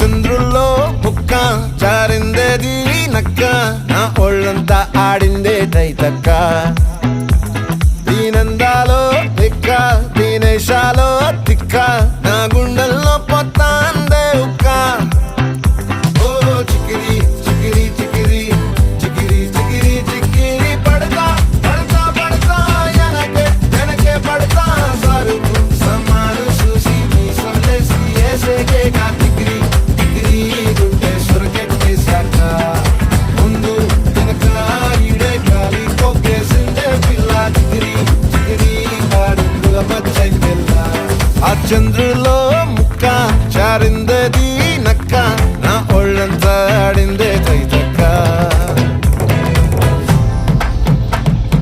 చంద్రుల్లో ముక్క దీవి నక్క నా ఒళ్ళంతా ఆడిందే తైతక్క దీనందాలో దిక్క దీనేశాలో తిక్క. పిల్ల చిగిరి చిగిరి ఆడుకుల మచ్చై ఆ చంద్రులో ముక్క చారిందది నక్క నా